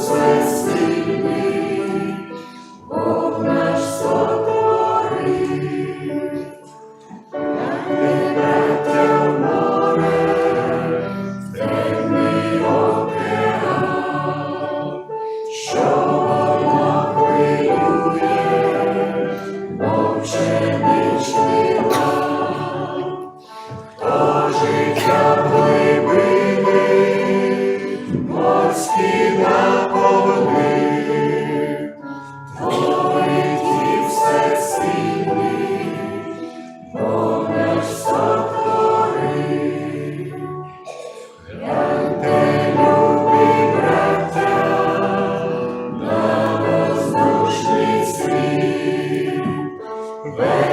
все сильний.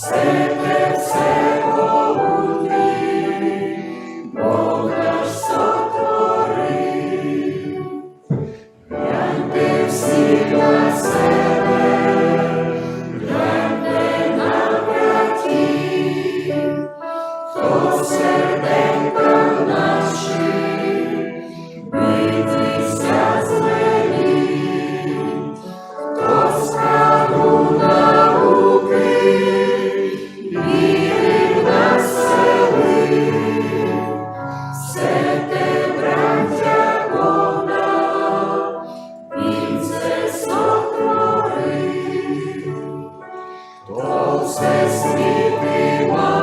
Stay there, stay усе світи має.